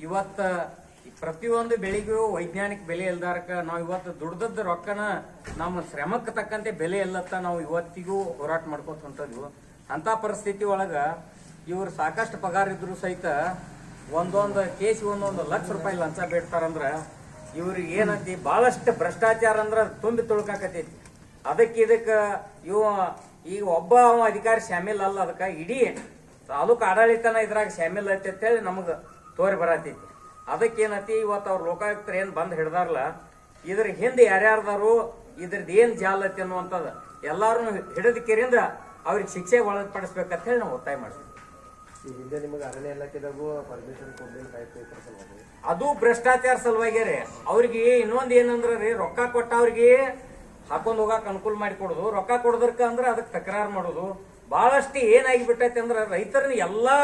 ಇವತ್ತ ಪ್ರತಿಯೊಂದು ಬೆಳೆಗೂ ವೈಜ್ಞಾನಿಕ ಬೆಲೆ ಇಲ್ದಾರಕ ನಾವು ಇವತ್ತು ದುಡ್ದದ್ದ ರೊಕ್ಕನ ನಮ್ಮ ಶ್ರಮಕ್ಕೆ ತಕ್ಕಂತೆ ಬೆಲೆ ಇಲ್ಲತ್ತ ನಾವು ಇವತ್ತಿಗೂ ಹೋರಾಟ ಮಾಡ್ಕೋತ ಹೊಂಟದ್ವು. ಅಂತ ಪರಿಸ್ಥಿತಿ ಒಳಗ ಇವ್ರು ಸಾಕಷ್ಟು ಪಗಾರ ಇದ್ರು ಸಹಿತ ಒಂದೊಂದು ಕೇಸಿ ಒಂದೊಂದು ಲಕ್ಷ ರೂಪಾಯಿ ಲಂಚ ಬೇಡ್ತಾರಂದ್ರ ಇವ್ರಿಗೆ ಏನಂತಿ ಭಾಳಷ್ಟು ಭ್ರಷ್ಟಾಚಾರ ಅಂದ್ರ ತುಂಬಿ ತುಳ್ಕಾಕತೈತಿ ಅದಕ್ಕೆ ಇದಕ್ಕೆ ಇವ ಈಗ ಒಬ್ಬ ಅಧಿಕಾರಿ ಶಾಮಿಲ್ ಅಲ್ಲ, ಅದಕ್ಕೆ ಇಡೀ ತಾಲೂಕು ಆಡಳಿತನ ಇದ್ರಾಗ ಶಾಮಿಲ್ ಐತಿ ಅಂತೇಳಿ ನಮಗ ತೋರಿ ಬರತೈತಿ ಅದಕ್ಕೇನತಿ ಇವತ್ತು ಅವ್ರ ಲೋಕಾಯುಕ್ತರು ಏನು ಬಂದು ಹಿಡ್ದಾರಲ್ಲ ಇದ್ರ ಹಿಂದೆ ಯಾರ್ಯಾರ್ದಾರು ಇದ್ರದ್ದು ಏನು ಜಾಲತಿ ಅನ್ನುವಂಥದ್ದು ಎಲ್ಲರೂ ಹಿಡಿದಕ್ಕಿರಿಂದ ಅವ್ರಿಗೆ ಶಿಕ್ಷೆ ಒಳಪಡಿಸ್ಬೇಕಂತ ಹೇಳಿ ನಾವು ಒತ್ತಾಯ ಮಾಡ್ತೀವಿ. ಹಿಂದೆ ನಿಮಗೆ ಅರಣ್ಯ ಇಲಾಖೆದಾಗೂ ಪರ್ಮಿಷನ್ ಅದು ಭ್ರಷ್ಟಾಚಾರ ಸಲುವಾಗಿ ರೀ. ಅವ್ರಿಗೆ ಇನ್ನೊಂದು ಏನಂದ್ರ ರೀ ರೊಕ್ಕ ಕೊಟ್ಟ ಅವ್ರಿಗೆ ಹಾಕೊಂಡು ಹೋಗಕ್ಕೆ ಅನುಕೂಲ ಮಾಡಿ ಕೊಡುದು. ರೊಕ್ಕ ಕೊಡದರ್ಕ ಅಂದ್ರೆ ಅದಕ್ಕೆ ತಕರಾರು ಮಾಡೋದು. ಬಹಳಷ್ಟು ಏನಾಗಿ ಬಿಟ್ಟೈತೆ ಅಂದ್ರೆ ರೈತರನ್ನ ಎಲ್ಲಾ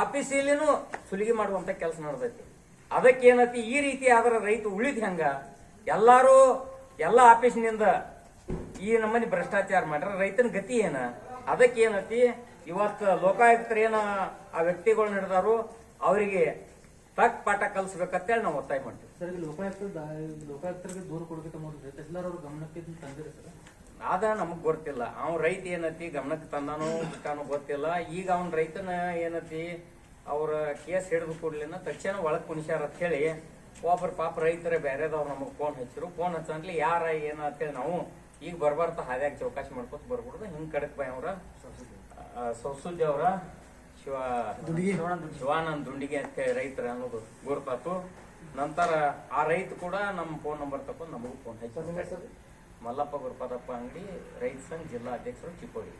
ಆಫೀಸಿಲಿನೂ ಸುಲಿಗೆ ಮಾಡುವಂತ ಕೆಲಸ ನಡೆದೈತಿ. ಅದಕ್ಕೆ ಏನತಿ ಈ ರೀತಿ ಆದ್ರೆ ರೈತ ಉಳಿದ ಹೆಂಗ? ಎಲ್ಲಾರು, ಎಲ್ಲ ಆಫೀಸ್ನಿಂದ ಈ ನಮ್ಮನಿ ಭ್ರಷ್ಟಾಚಾರ ಮಾಡ್ರ, ರೈತನ ಗತಿ ಏನ? ಅದಕ್ಕೆ ಏನತಿ ಇವತ್ತು ಲೋಕಾಯುಕ್ತರು ಏನ ಆ ವ್ಯಕ್ತಿಗಳು ನಡೆದಾರು, ಅವರಿಗೆ ತಕ್ಕ ಪಾಠ ಕಲಿಸ್ಬೇಕಂತೇಳಿ ನಾವು ಒತ್ತಾಯ ಮಾಡ್ತೀವಿ. ಸರ್ ಲೋಕಾಯುಕ್ತ ಲೋಕಾಯುಕ್ತರಿಗೆ ದೂರು ಅವ್ರ ಗಮನಕ್ಕೆ ತಂದಿರಿ ಸರ್. ಅದ ನಮಗ್ ಗೊತ್ತಿಲ್ಲ. ಅವ್ನ ರೈತ ಏನತಿ ಗಮನಕ್ಕೆ ತಂದಾನೋ ಬಿಟ್ಟಾನೋ ಗೊತ್ತಿಲ್ಲ. ಈಗ ಅವ್ನ ರೈತನ ಏನತಿ ಅವ್ರ ಕೇಸ್ ಹಿಡಿದು ಕೂಡ್ಲಿನ ತಕ್ಷಣ ಒಳಗ್ ಕುಣಿಸ್ಯಾರ ಅಂತ ಹೇಳಿ ಒಬ್ಬರ ಪಾಪ ರೈತರ ಬೇರೆದವ್ರು ನಮಗ್ ಫೋನ್ ಹಚ್ಚಿರು. ಫೋನ್ ಹಚ್ಚಂದ್ಲಿ ಯಾರ ಏನ ಅಂತೇಳಿ ನಾವು ಈಗ ಬರ್ಬಾರ್ದ ಹಾದ್ಯಾಗ ಚೌಕಾಶಿ ಮಾಡ್ಕೊತ ಬರ್ಬಿಡ್ದು. ಹಿಂಗ್ ಕಡಕ್ ಬಾಯ್ ಅವ್ರ ಸೌಸುದ್ದಿ ಅವರ ಶಿವ ಶಿವಾನಂದ್ ದುಂಡಿಗೆ ಅಂತ ಹೇಳಿ ರೈತರ ಅನ್ನೋದು ಗುರುತಾತು ನಂತರ ಆ ರೈತ ಕೂಡ ನಮ್ಮ ಫೋನ್ ನಂಬರ್ ತಗೊಂಡು ನಮಗೂ ಫೋನ್ ಹಚ್ಚಿ ಮಲ್ಲಪ್ಪ ಗುರುಪಾದಪ್ಪ ಅಂಗಡಿ ರೈತ ಸಂಘ ಜಿಲ್ಲಾ ಅಧ್ಯಕ್ಷರು ಚಿಕ್ಕೋಡಿ.